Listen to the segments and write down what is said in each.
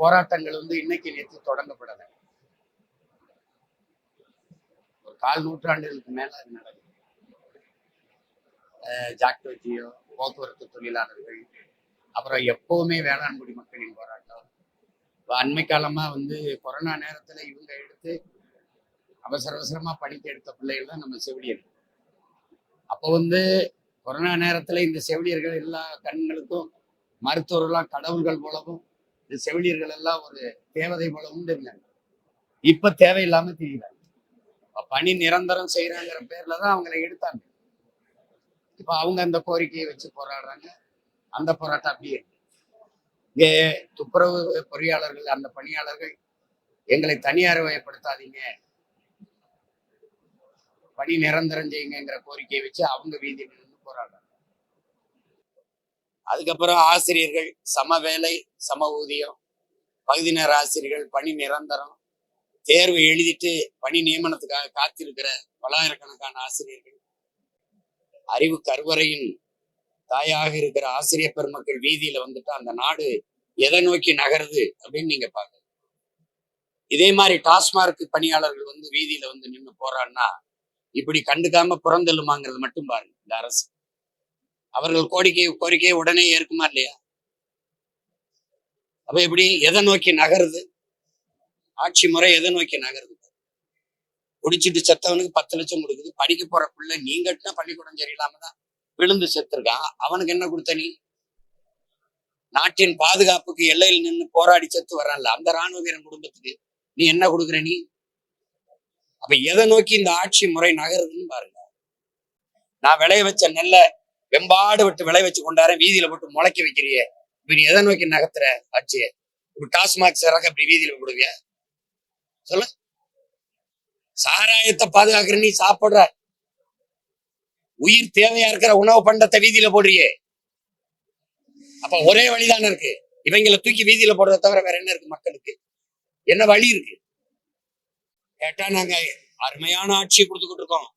போராட்டங்கள் வந்து இன்னைக்கு நேற்று தொடங்கப்படலை. ஒரு கால் நூற்றாண்டுகளுக்கு மேல அது நடக்குது ஜாக்டோஜியோ போக்குவரத்து தொழிலாளர்கள் அப்புறம் எப்பவுமே வேளாண்குடி மக்களின் போராட்டம். இப்போ அண்மை காலமா வந்து கொரோனா நேரத்துல இவங்க எடுத்து அவசர அவசரமா படிக்க எடுத்த பிள்ளைகள் தான் நம்ம செவிலியர்கள். அப்போ வந்து கொரோனா நேரத்துல இந்த செவிலியர்கள் எல்லா கண்களுக்கும் மருத்துவர்கள்லாம் கடவுள்கள் போலவும் இந்த செவிலியர்கள் எல்லாம் ஒரு தேவதை போலவும் இருந்தாங்க இப்ப தேவையில்லாம தெரியுறாங்க பணி நிரந்தரம் செய்யறாங்கிற பேர்ல தான் அவங்கள எடுத்தாங்க. இப்ப அவங்க அந்த கோரிக்கையை வச்சு போராடுறாங்க. அந்த போராட்டம் அப்படியே இங்கே துப்புரவு பொறியாளர்கள் அந்த பணியாளர்கள் எங்களை தனியார் வயப்படுத்தாதீங்க பணி நிரந்தரம் செய்யுங்கிற கோரிக்கையை வச்சு அவங்க வீதியில் நின்று போராடுறாங்க. அதுக்கப்புறம் ஆசிரியர்கள் சம வேலை சம ஊதியம் பகுதி நேர ஆசிரியர்கள் பணி நிரந்தரம் தேர்வு எழுதிட்டு பணி நியமனத்துக்காக காத்திருக்கிற பலாயிரக்கணக்கான ஆசிரியர்கள். அறிவு கருவறையின் தாயாக இருக்கிற ஆசிரியர் பெருமக்கள் வீதியில வந்துட்டு அந்த நாடு எதை நோக்கி நகருது அப்படின்னு நீங்க பாக்க இதே மாதிரி டாஸ்மார்க் பணியாளர்கள் வந்து வீதியில வந்து நின்று போறான்னா இப்படி கண்டுக்காம புறந்தள்ளுமாங்கிறது மட்டும் பாருங்க இந்த அரசு. அவர்கள் கோரிக்கை கோரிக்கையை உடனே ஏற்குமா இல்லையா? அப்ப எப்படி? எதை நோக்கி நகருது? ஆட்சி முறை எதை நோக்கி நகருது? குடிச்சிட்டு செத்தவனுக்கு பத்து லட்சம் கொடுக்குது. படிக்க போற பிள்ளை நீ கட்டின பள்ளிக்கூடம் சரியில்லாம தான் விழுந்து செத்துருக்கான். அவனுக்கு என்ன கொடுத்த நீ? நாட்டின் பாதுகாப்புக்கு எல்லையில் நின்று போராடி செத்து வர்றான்ல. அந்த ராணுவ வீரன் குடும்பத்துக்கு நீ என்ன கொடுக்குற நீ? அப்ப எதை நோக்கி இந்த ஆட்சி முறை நகருதுன்னு பாருங்க. நான் விளைய வச்ச நெல்லை வெம்பாடு விட்டு விளை வச்சு கொண்டார வீதியில போட்டு முளைக்க வைக்கிறியே. இப்ப நீ எதை நோக்கி நகர்த்துற? ஆட்சியை இப்ப டாஸ்மாக் சிறக இப்படி வீதியில போடுவியா? சொல்லு. சாராயத்தை பாதுகாக்கிற நீ சாப்பிடுற. உயிர் தேவையா இருக்கிற உணவு பண்டத்தை வீதியில போடுறியே. அப்ப ஒரே வழிதானே இருக்கு. இவங்களை தூக்கி வீதியில போடுறத தவிர வேற என்ன இருக்கு மக்களுக்கு? என்ன வழி இருக்கு? கேட்டா நாங்க அருமையான ஆட்சியை கொடுத்துக்கிட்டு இருக்கோம்.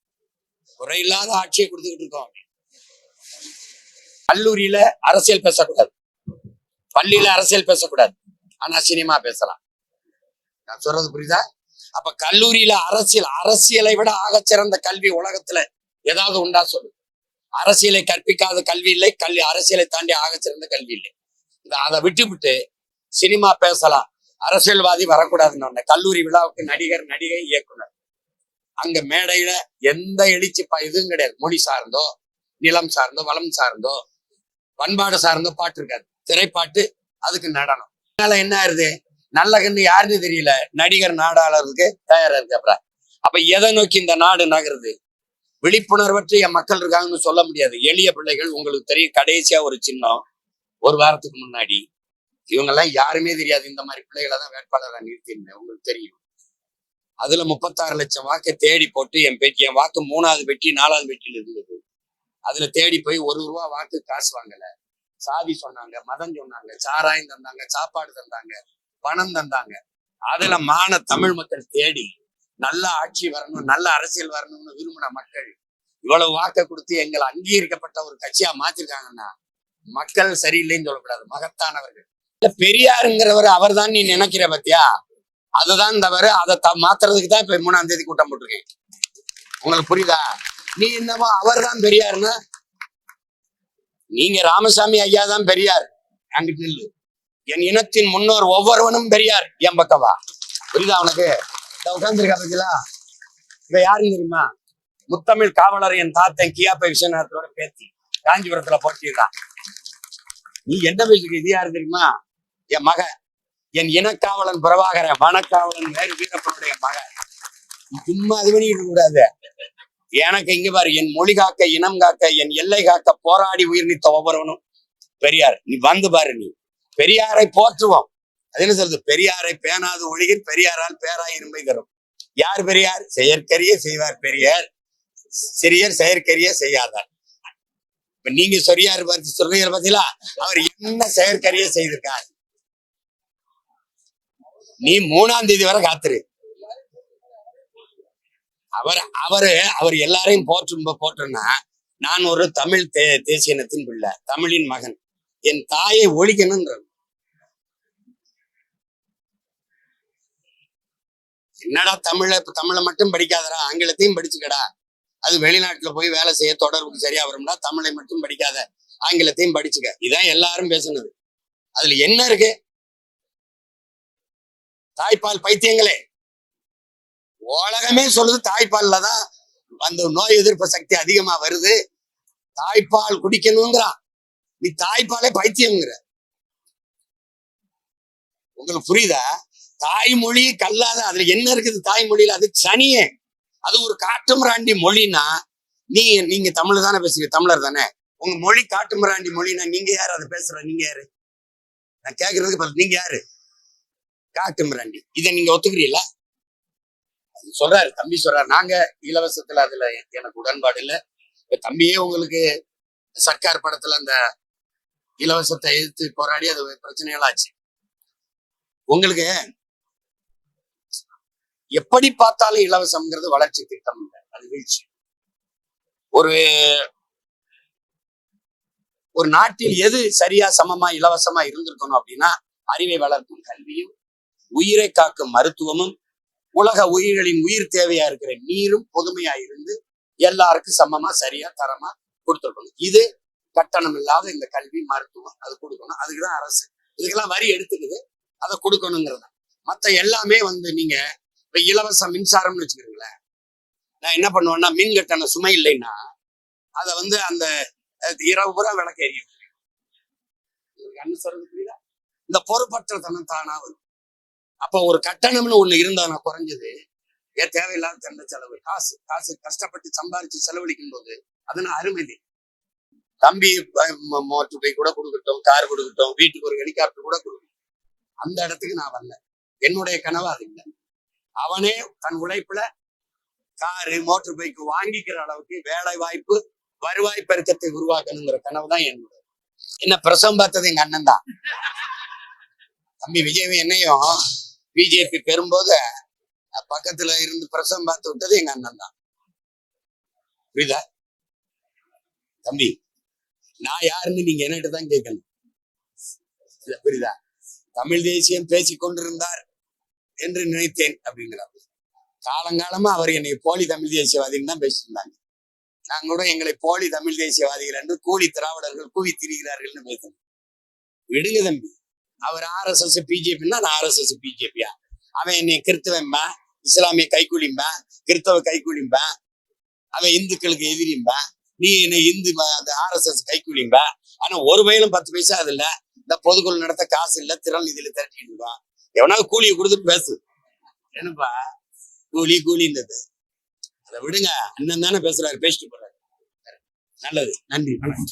குறையில்லாத ஆட்சியை கொடுத்துக்கிட்டு இருக்கோம். கல்லூரியில அரசியல் பேசக்கூடாது. பள்ளியில அரசியல் பேசக்கூடாது. ஆனா சினிமா பேசலாம். நான் சொல்றது புரியுதா? அப்ப கல்லூரியில அரசியல் அரசியலை விட ஆகச்சிறந்த கல்வி உலகத்துல ஏதாவது உண்டா சொல்லு. அரசியலை கற்பிக்காத கல்வி இல்லை கல்வி அரசியலை தாண்டி ஆகச்சிறந்த கல்வி இல்லை. இந்த அதை விட்டுவிட்டு சினிமா பேசலாம். அரசியல்வாதி வரக்கூடாதுன்னு ஒண்ணு. கல்லூரி விழாவுக்கு நடிகர் நடிகை இயக்குனர். அங்க மேடையில எந்த எழுச்சி இதுவும் கிடையாது. மொழி சார்ந்தோ நிலம் சார்ந்தோ வளம் சார்ந்தோ பண்பாடு சார்ந்த பாட்டு இருக்காது. திரைப்பாட்டு அதுக்கு நடனம். அதனால என்ன ஆயிருது? நல்ல கண்ணு யாருன்னு தெரியல. நடிகர் நாடாளருக்கு தயாரா இருக்கு அப்புறம் அப்ப எதை நோக்கி இந்த நாடு நகருது? விழிப்புணர்வற்ற என் மக்கள் இருக்காங்கன்னு சொல்ல முடியாது. எளிய பிள்ளைகள் உங்களுக்கு தெரியும் கடைசியா ஒரு சின்னம் ஒரு வாரத்துக்கு முன்னாடி. இவங்கெல்லாம் யாருமே தெரியாது. இந்த மாதிரி பிள்ளைகளை தான் வேட்பாளராக நிறுத்தியிருந்தேன். உங்களுக்கு தெரியும். அதுல முப்பத்தாறு லட்சம் வாக்கை தேடி போட்டு என் பெட்டி என் வாக்கு மூணாவது வெற்றி நாலாவது வெற்றியில் இருந்தது. அதுல தேடி போய் ஒரு ரூபா வாக்கு காசு வாங்கல. சாதி சொன்னாங்க மதம் சொன்னாங்க சாராயம் தந்தாங்க சாப்பாடு தந்தாங்க பணம் தந்தாங்க. அதுல மான தமிழ் மக்கள் தேடி நல்ல ஆட்சி வரணும் நல்ல அரசியல் வரணும்னு விரும்பின மக்கள் இவ்வளவு வாக்கை கொடுத்து எங்களை அங்கீகரிக்கப்பட்ட ஒரு கட்சியா மாத்திருக்காங்கன்னா மக்கள் சரியில்லைன்னு சொல்லக்கூடாது மகத்தானவர்கள். இல்ல பெரியாருங்கிறவர் அவர் தான் நீ நினைக்கிற பத்தியா? அதுதான் தவறு அதை த மாத்துறதுக்கு தான் இப்ப மூணாம் தேதி கூட்டம் போட்டிருக்கேன். உங்களுக்கு புரியுதா? நீ என்னமோ அவர் தான் பெரியார்னா? நீங்க ராமசாமி ஐயா தான் பெரியார். அங்கிட்டு நில்லு. என் இனத்தின் முன்னோர் ஒவ்வொருவனும் பெரியார் என் பக்கவா? புரியுதா அவனுக்கு உட்கார்ந்துருக்கா பத்திலா? இவ யாருன்னு தெரியுமா? முத்தமிழ் காவலர் என் தாத்தன் கியாப்பை விஸ்வநாதத்தோட பேத்தி. காஞ்சிபுரத்துல போட்டிருக்கான் நீ என்ன பேசுக்கு இது யாரு தெரியுமா? என் மகன் என் இனக்காவலன் பிரபாகரன் வனக்காவலன் வேறு வீரப்பனுடைய மகன் சும்மா அது பண்ணிக்கிட்டு கூடாது. எனக்கு இங்க பாரு என் மொழி காக்க இனம் காக்க என் எல்லை காக்க போராடி உயிர் நீத்த ஒவ்வொருவனும். பெரியார் நீ வந்து பாரு நீ. பெரியாரை போற்றுவோம். அது என்ன சொல்றது? பெரியாரை பேணாது ஒழிகில் பெரியாரால் பேராய் இரும்பை தரும். யார் பெரியார்? செயற்கரிய செய்வார் பெரியார். சிறியர் செயற்கரிய செய்யாதார். இப்ப நீங்க சொரியார் பார்த்து சொல்றீங்க பாத்தீங்களா? அவர் என்ன செயற்கரிய செய்திருக்கார்? நீ மூணாம் தேதி வரை காத்துரு. அவர் அவரு அவர் எல்லாரையும் போற்றும் போற்றுன்னா நான் ஒரு தமிழ் தே தேசிய இனத்தின் பிள்ளை தமிழின் மகன். என் தாயை ஒழிக்கணும்ன்ற என்னடா தமிழ இப்ப தமிழை மட்டும் படிக்காதடா ஆங்கிலத்தையும் படிச்சுக்கடா. அது வெளிநாட்டுல போய் வேலை செய்ய தொடர்புக்கு சரியா வரும்னா தமிழை மட்டும் படிக்காத ஆங்கிலத்தையும் படிச்சுக்க. இதான் எல்லாரும் பேசுனது. அதுல என்ன இருக்கு? தாய்ப்பால் பைத்தியங்களே. உலகமே சொல்லுது தாய்ப்பால்ல தான் அந்த நோய் எதிர்ப்பு சக்தி அதிகமா வருது. தாய்ப்பால் குடிக்கணுங்கிறான். நீ தாய்ப்பாலே பைத்தியம்ங்கிற. உங்களுக்கு புரியுதா? தாய்மொழி கல்லாத அதுல என்ன இருக்குது தாய்மொழியில? அது சனியே. அது ஒரு காட்டுமிராண்டி மொழினா நீ நீங்க தமிழ் தானே பேசுறீங்க தமிழர் தானே. உங்க மொழி காட்டுமிராண்டி மொழினா நீங்க யாரு? அதை பேசுற நீங்க யாரு? நான் கேக்குறதுக்கு நீங்க யாரு? காட்டுமிராண்டி. இதை நீங்க ஒத்துக்கிறீங்களா? சொல்றாரு தம்பி சொல்றாரு நாங்க இலவசத்துல அதுல எனக்கு உடன்பாடு இல்ல. இப்ப தம்பியே உங்களுக்கு சர்க்கார் படத்துல அந்த இலவசத்தை எதிர்த்து போராடி அது பிரச்சனைகளாச்சு உங்களுக்கு எப்படி பார்த்தாலும் இலவசம்ங்கிறது வளர்ச்சி திட்டம் அது வீழ்ச்சி. ஒரு ஒரு நாட்டில் எது சரியா சமமா இலவசமா இருந்திருக்கணும் அப்படின்னா அறிவை வளர்க்கும் கல்வியும் உயிரை காக்கும் மருத்துவமும் உலக உயிர்களின் உயிர் தேவையா இருக்கிற நீரும் பொதுமையா இருந்து எல்லாருக்கும் சமமா சரியா தரமா கொடுத்துருக்கணும். இது கட்டணம் இல்லாத இந்த கல்வி மருத்துவம் அது கொடுக்கணும். அதுக்குதான் அரசு. இதுக்கெல்லாம் வரி எடுத்துக்குது. அதை கொடுக்கணுங்கிறத. மத்த எல்லாமே வந்து நீங்க இப்ப இலவச மின்சாரம்னு வச்சுக்கிறீங்களேன் நான் என்ன பண்ணுவேன்னா மின் கட்டண சுமை இல்லைன்னா அதை வந்து அந்த இரவு பூரா விளக்கு எரியும் கண்ணு சொல்றது புரியுதா? இந்த பொறுப்பற்ற தனம் தானா வரும். அப்ப ஒரு கட்டணம்னு ஒண்ணு இருந்தா நான் குறைஞ்சது. ஏன் தேவையில்லாத தண்ட செலவு காசு காசு கஷ்டப்பட்டு சம்பாரிச்சு செலவழிக்கும் போது அதனால அருமை இல்லை. தம்பி மோட்டர் பைக் கூட கொடுக்கட்டும் கார் கொடுக்கட்டும் வீட்டுக்கு ஒரு ஹெலிகாப்டர் கூட கொடுக்கணும் அந்த இடத்துக்கு நான் வரல. என்னுடைய கனவு அது இல்லை. அவனே தன் உழைப்புல காரு மோட்டர் பைக் வாங்கிக்கிற அளவுக்கு வேலை வாய்ப்பு வருவாய் பெருக்கத்தை உருவாக்கணுங்கிற கனவு தான் என்னோட என்ன பிரசவம் பார்த்தது எங்க அண்ணன் தான். தம்பி விஜய் என்னையும் பிஜேபி பெறும்போது பக்கத்துல இருந்து பிரசவம் பார்த்து விட்டது எங்க அண்ணன் தான். புரியுதா? தம்பி நான் யாருன்னு நீங்க என்னட்டு தான் கேட்கணும். புரியுதா? தமிழ் தேசியம் பேசிக் கொண்டிருந்தார் என்று நினைத்தேன் அப்படிங்கிறார். காலங்காலமா அவர் என்னை போலி தமிழ் தேசியவாதின்னு தான் பேசிட்டு இருந்தாங்க. நாங்க கூட எங்களை போலி தமிழ் தேசியவாதிகள் என்று கூலி திராவிடர்கள் கூவி திரிகிறார்கள்னு பேசணும் விடுங்க தம்பி. அவர் ஆர்எஸ்எஸ் பிஜேபின்னா நான் ஆர்எஸ்எஸ் பிஜேபியா அவன் என்னை கிறிஸ்தவன்பா இஸ்லாமிய கைக்கூலிம்பா கிறிஸ்தவ கைக்கூலிம்பா அவன் இந்துக்களுக்கு எதிரிம்பா நீ என்ன இந்து அந்த ஆர்எஸ்எஸ் கைக்கூலிம்பா ஆனா ஒரு வயலும் பத்து பைசா அது இல்ல இந்த பொதுக்குழு நடத்த காசு இல்ல திறன் நிதியில திரட்டிட்டு எவனாவது கூலியை கொடுத்துட்டு பேசு. என்னப்பா? கூலி கூலின்றது. அதை விடுங்க. அண்ணன் தானே பேசுறாரு. பேசிட்டு போறாரு. நல்லது. நன்றி. வணக்கம்.